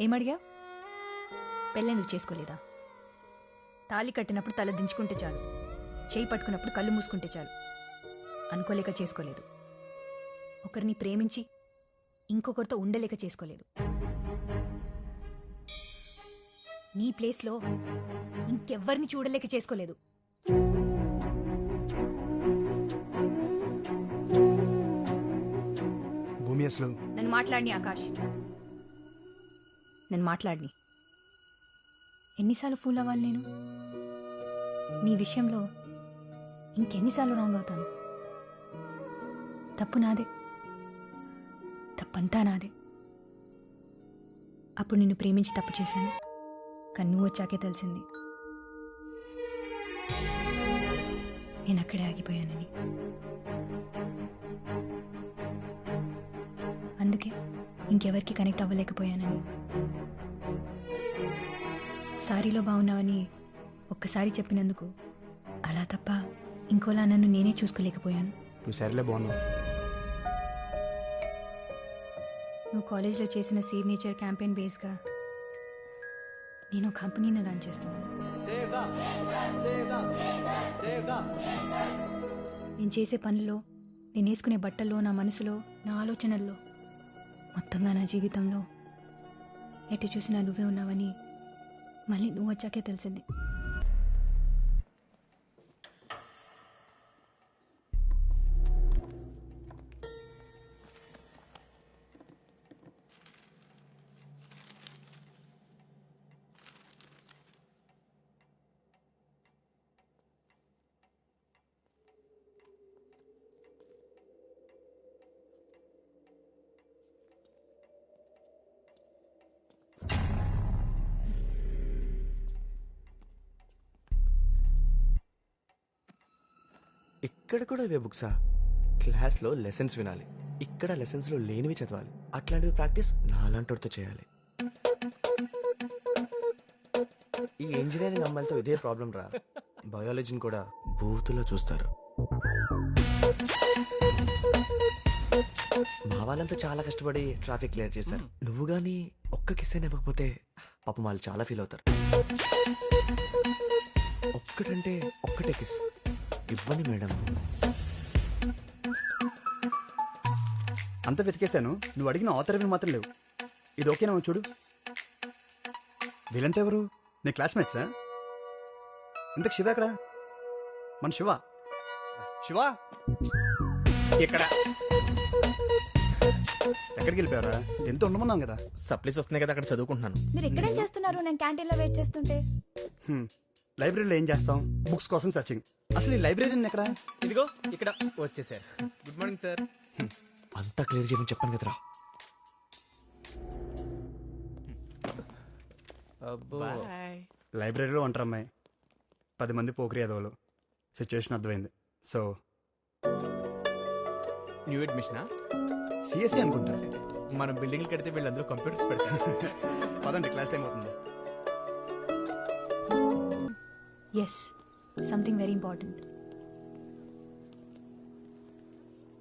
ఏమడిగా? పెళ్ళెందుకు చేసుకోలేదా? తాళి కట్టినప్పుడు తల దించుకుంటే చాలు. చేయి పట్టుకున్నప్పుడు కళ్ళు మూసుకుంటే చాలు. అనుకోలేక చేసుకోలేదు. ఒకరిని ప్రేమించి ఇంకొకరితో ఉండలేక చేసుకోలేదు. నీ ప్లేస్లో ఇంకెవ్వరిని చూడలేక చేసుకోలేదు. భూమి అసలు నన్ను మాట్లాడిని ఆకాష్. నన్ను మాట్లాడిని. ఎన్నిసార్లు ఫూల్ అవ్వాలి నేను? నీ విషయంలో ఇంకెన్నిసార్లు రాంగ్ అవుతాను? తప్పు నాదే. తప్పంతా నాదే. అప్పుడు నిన్ను ప్రేమించి తప్పు చేశాను. కానీ నువ్వు వచ్చాకే తెలిసింది. నేను అక్కడే ఆగిపోయానని. ఇంకెవరికి కనెక్ట్ అవ్వలేకపోయానని. సారీలో బాగున్నావని ఒక్కసారి చెప్పినందుకు అలా తప్ప ఇంకోలా నన్ను నేనే చూసుకోలేకపోయాను. నువ్వు సరేలే బాగున్నావు నువ్వు కాలేజ్లో చేసిన సేవ్ నేచర్ క్యాంపెయిన్ బేస్గా నేను కంపెనీని రన్ చేస్తున్నాను. నేను చేసే పనుల్లో నేను వేసుకునే బట్టల్లో నా మనసులో నా ఆలోచనల్లో మొత్తంగా నా జీవితంలో? ఎటు చూసినా నువ్వే ఉన్నావని మళ్ళీ నువ్వు వచ్చాకే తెలిసింది. ఇక్కడ కూడా ఇవే బుక్సా క్లాస్లో లెసన్స్ వినాలి. ఇక్కడ లెసన్స్లో లేనివి చదవాలి. అట్లాంటివి ప్రాక్టీస్ నాలాంటితో చేయాలి. ఈ ఇంజనీరింగ్ అమ్మాయిలతో ఇదే ప్రాబ్లం రా. బయాలజీని కూడా బూతులో చూస్తారు. మా వాళ్ళంతా చాలా కష్టపడి ట్రాఫిక్ క్లియర్ చేశారు. నువ్వు గానీ ఒక్క కిస్ అయినా ఇవ్వకపోతే పాపం వాళ్ళు చాలా ఫీల్ అవుతారు. ఒక్కటంటే ఒక్కటే కిస్. ఇవ్వని మేడం. అంత వెతికేశాను. నువ్వు అడిగిన ఆథర్వి మాత్రం లేవు. ఇది ఓకేనా చూడు. వీళ్ళంతా ఎవరు? నీ క్లాస్మేట్సా? ఇంతకు శివ ఎక్కడ? మన శివ. శివ! ఇక్కడ ఎక్కడికి వెళ్ళిపోయారా ఎంత ఉండమన్నాను కదా. సప్లీస్ వస్తున్నాయి కదా అక్కడ చదువుకుంటున్నాను. మీరు ఎక్కడేం చేస్తున్నారు? నేను క్యాంటీన్లో వెయిట్ చేస్తుంటే. హ్మ్. లైబ్రరీలో ఏం చేస్తాం? బుక్స్ కోసం సర్చింగ్. అసలు ఈ లైబ్రరీ ఎక్కడ? ఇదిగో ఇక్కడ. వచ్చేసారు. Good morning sir. అంతా క్లియర్ చేయమని చెప్పాను కదరా. లైబ్రరీలో ఉంటారు అమ్మాయి. పది మంది పోకరి అదవులు సిచ్యువేషన్ అర్థమైంది. సో న్యూ అడ్మిషనా సిఎస్సి అనుకుంటా. మనం బిల్డింగ్లు కడితే వీళ్ళందరూ కంప్యూటర్స్ పెడతారు. పదండి క్లాస్ టైం అవుతుంది. ఎస్ సంథింగ్ వెరీ ఇంపార్టెంట్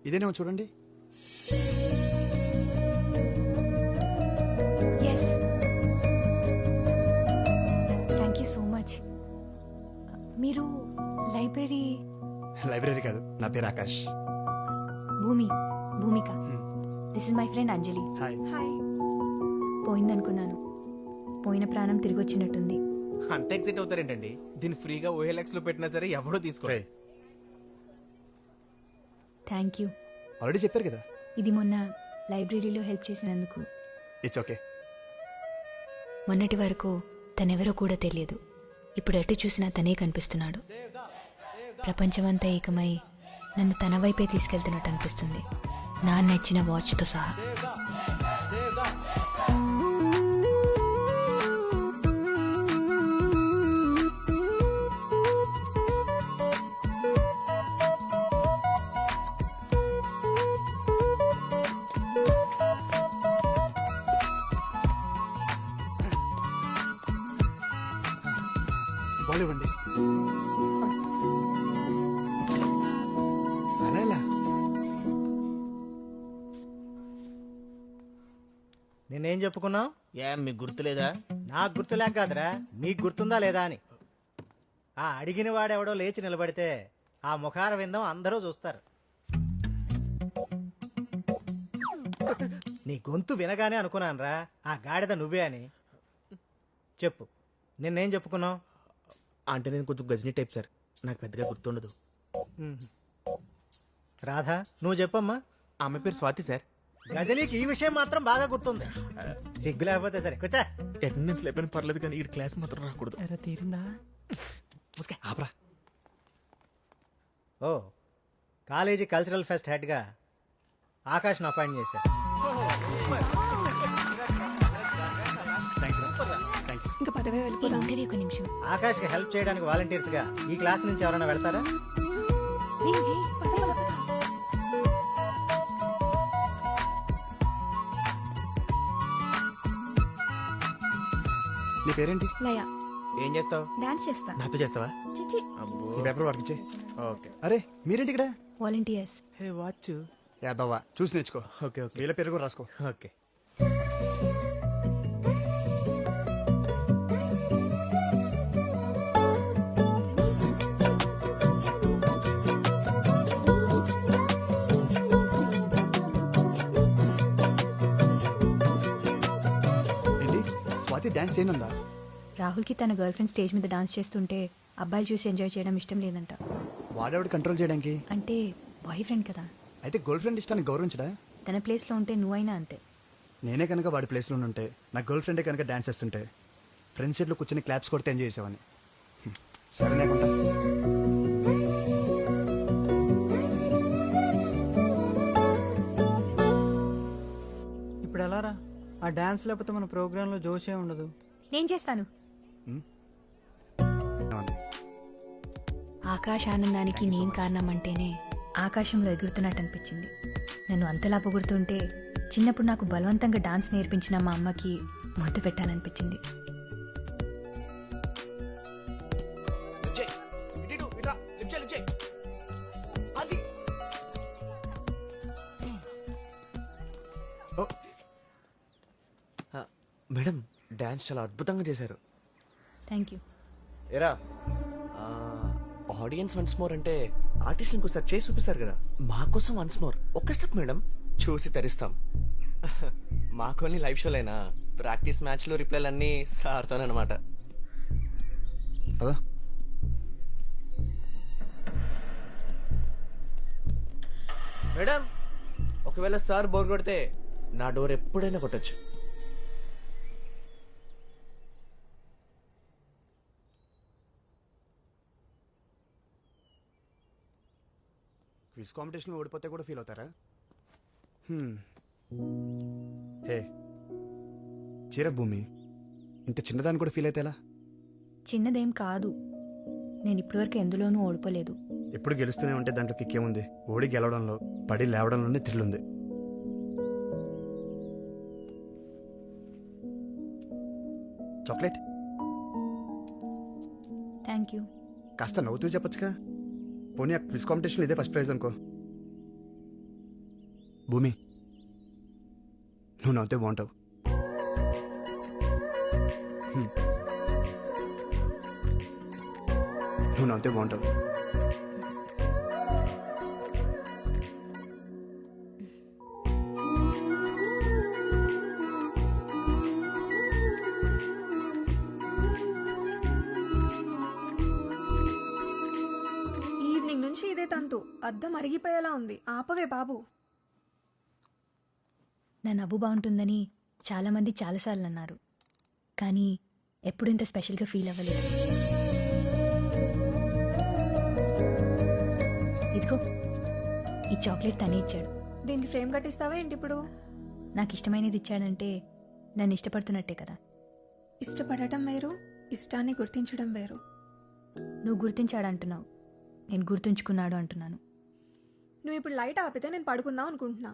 ఇదేనేమో చూడండి. Yes thank you so much మీరు లైబ్రరీ లైబ్రరీ కాదు నా పేరు Akash. Bhumi Bhumika. This is my friend Anjali hi hi పోయిందనుకున్నాను. పోయిన ప్రాణం తిరిగి వచ్చినట్టుంది అంత ఎక్సైట్ అవుతారేంటండి? దీన్ని ఫ్రీగా ఓఎల్ఎక్స్లో పెట్టినా సరే ఎవడో తీసుకో థ్యాంక్ యూ. ఆల్రెడీ చెప్పారు కదా? ఇది మొన్న లైబ్రరీలో హెల్ప్ చేసినందుకు. It's okay. మొన్నటి వరకు తనెవరో కూడా తెలియదు. ఇప్పుడు ఎటు చూసినా తనే కనిపిస్తున్నాడు. ప్రపంచమంతా ఏకమై నన్ను తన వైపే తీసుకెళ్తున్నట్టు అనిపిస్తుంది. నా నచ్చిన వాచ్తో సహా. ఇవ్వండి. అలా ఎలా నేనే నిన్నేం చెప్పుకున్నావు? ఏం మీకు గుర్తులేదా? నాకు గుర్తులేక కాదురా. నీకు గుర్తుందా లేదా అని. ఆ అడిగిన వాడెవడో లేచి నిలబడితే ఆ ముఖార విందం అందరూ చూస్తారు. నీ గొంతు వినగానే అనుకున్నానురా. ఆ గాడిద నువ్వే అని. చెప్పు. నిన్నేం చెప్పుకున్నావు? అంటే నేను కొంచెం గజనీ టైప్ సార్ నాకు పెద్దగా గుర్తుండదు. రాధా నువ్వు చెప్పమ్మా. ఆమె పేరు స్వాతి సార్ గజనీకి ఈ విషయం మాత్రం బాగా గుర్తుంది. సిగ్గు లేకపోతే సరే కూర్చా. అటెండెన్స్ లేకపోయినా పర్లేదు కానీ ఈ క్లాస్ మాత్రం రాకూడదు. ఆపరా. ఓ కాలేజీ కల్చరల్ ఫెస్ట్ హెడ్గా ఆకాష్ను అపాయింట్ చేశారు. పదవే వెళ్ళిపోదాం. ఉండని ఒక నిమిషం. ఆకాష్కి హెల్ప్ చేయడానికి వాలంటీర్స్గా ఈ క్లాస్ నుంచి ఎవరైనా వెళ్తారా. నీ పేరేంటి? లయ. ఏం చేస్తావు? డాన్స్ చేస్తా. నాతో చేస్తావా? చిచి అబ్బో. ఈ పేపర్ వాడికి ఇచ్చే ఓకే. అరే మీరేంటి ఇక్కడ? Volunteers hey watch. యాదవ్వా చూసి నేర్చుకో. Okay okay. వీళ్ళ పేరు కూడా రాసుకో. ఓకే. స్వాతి డాన్స్ చేయనుందా? రాహుల్కి తన గర్ల్ ఫ్రెండ్ స్టేజ్ మీద డాన్స్ చేస్తుంటే అబ్బాయిలు చూసి ఎంజాయ్ చేయడం ఇష్టం లేదంట. వాడేవాడు కంట్రోల్ చేయడానికి? అంటే బాయ్ ఫ్రెండ్ కదా. అయితే గర్ల్ ఫ్రెండ్ ఇష్టాన్ని గౌరవించడా? తన ప్లేస్లో ఉంటే నువ్వైనా అంతే. నేనే కనుక వాడి ప్లేస్లో ఉంటే నా గర్ల్ ఫ్రెండే కనుక డాన్స్ చేస్తుంటే ఫ్రెండ్స్ సీట్లో కూర్చొని క్లాప్స్ కొడితే ఎంజాయ్ చేసేవాడిని. హ్మ్. సరే నేకుంటా ఇప్పుడు ఎలా రా? ఆ డాన్స్ లేకపోతే మన ప్రోగ్రాంలో జోషే ఉండదు. నేను చేస్తాను. ఆకాశ ఆనందానికి నేను కారణం అంటేనే ఆకాశంలో ఎగురుతున్నట్టు అనిపించింది నన్ను అంతలా పొగుడుతుంటే చిన్నప్పుడు నాకు బలవంతంగా డాన్స్ నేర్పించిన మా అమ్మకి ముద్దు పెట్టాలనిపించింది. డాన్స్ చాలా అద్భుతంగా చేశారు. థ్యాంక్ యూ ఎరా ఆడియన్స్ వన్స్ మోర్ అంటే ఆర్టిస్ట్ ఇంకోసారి చేసి చూపిస్తారు కదా. మా కోసం వన్స్ మోర్. ఒక్క స్టెప్ మేడం చూసి తరిస్తాం. మాకోని లైవ్ షోలైనా ప్రాక్టీస్ మ్యాచ్లు రిప్లైలు అన్నీ సార్తోనమాట పదా. మేడం ఒకవేళ సార్ బోర్ కొడితే నా డోర్ ఎప్పుడైనా కొట్టచ్చు. క్విజ్ కాంపిటీషన్లో ఓడిపోతే కూడా ఫీల్ అవుతారా. హే చీర భూమి ఇంత చిన్నదాన్ని కూడా ఫీల్ అయితే ఎలా? చిన్నదేం కాదు. నేను ఇప్పటివరకు ఎందులోనూ ఓడిపోలేదు. ఎప్పుడు గెలుస్తూనే ఉంటే దాంట్లో కిక్కేముంది ఓడి గెలవడంలో పడి లేవడంలోనే థ్రిల్ ఉంది. చాక్లెట్? Thank you. కాస్త నవ్వుతూ చెప్పొచ్చుగా. పోనీ ఆ క్విజ్ కాంపిటీషన్ ఇదే ఫస్ట్ ప్రైజ్ అనుకో. భూమి నువ్వు నవ్వుతే బాగుంటావు. నువ్వు నవ్వుతే బాగుంటావు. తంతు అద్దం అరిగిపోయేలా ఉంది. ఆపవే బాబు. నా నవ్వు బాగుంటుందని చాలామంది చాలాసార్లు అన్నారు కానీ ఎప్పుడు ఇంత స్పెషల్గా ఫీల్ అవ్వలేదు. ఇదిగో ఈ చాక్లెట్ తనే ఇచ్చాడు. దీనికి ఫ్రేమ్ కట్టిస్తావా ఏంటి ఇప్పుడు? నాకు ఇష్టమైనది ఇచ్చాడంటే నన్ను ఇష్టపడుతున్నట్టే కదా. ఇష్టపడటం వేరు ఇష్టాన్ని గుర్తించడం వేరు. నువ్వు గుర్తించాడంటున్నావు. నేను గుర్తుంచుకున్నాడు అంటున్నాను. నువ్వు ఇప్పుడు లైట్ ఆపితే నేను పడుకుందాం అనుకుంటున్నా.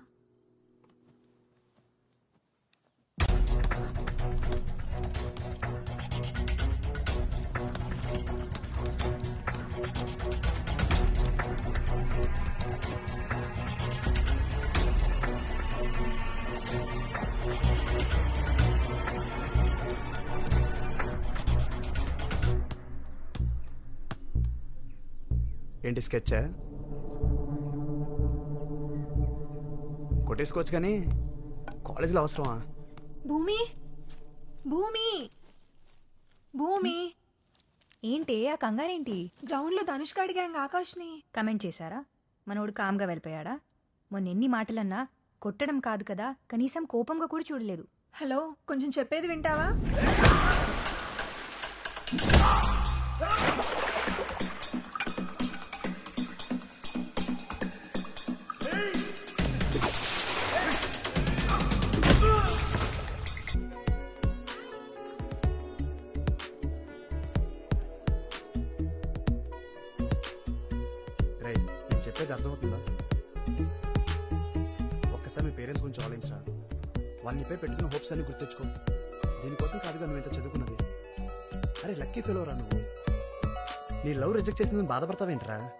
ఏంటి స్కెచ్చా కొట్టేసుకోవచ్చు కానీ కాలేజీలో అవసరమా? భూమి? భూమి? భూమి? ఏంటి ఆ కంగారేంటి? గ్రౌండ్లో ధనుష్ కాడి గ్యాంగ్ ఆకాష్ని. కమెంట్ చేశారా? మనోడు కామ్గా వెళ్ళిపోయాడా? మొన్న ఎన్ని మాటలన్నా కొట్టడం కాదు కదా కనీసం కోపంగా కూడా చూడలేదు. హలో కొంచెం చెప్పేది వింటావా? చెప్పేది అర్థమవుతుందా ఒక్కసారి మీ పేరెంట్స్ గురించి ఆలోచించరా. వాళ్ళని నీపై పెట్టుకున్న హోప్స్ అన్ని గుర్తెచ్చుకో. దీనికోసం కాదుగా నువ్వు ఇంత చదువుకున్నది. అరే లక్కీ ఫెలోరా నువ్వు? నీ లవ్ రిజెక్ట్ చేసిందని బాధపడతావేంట్రా?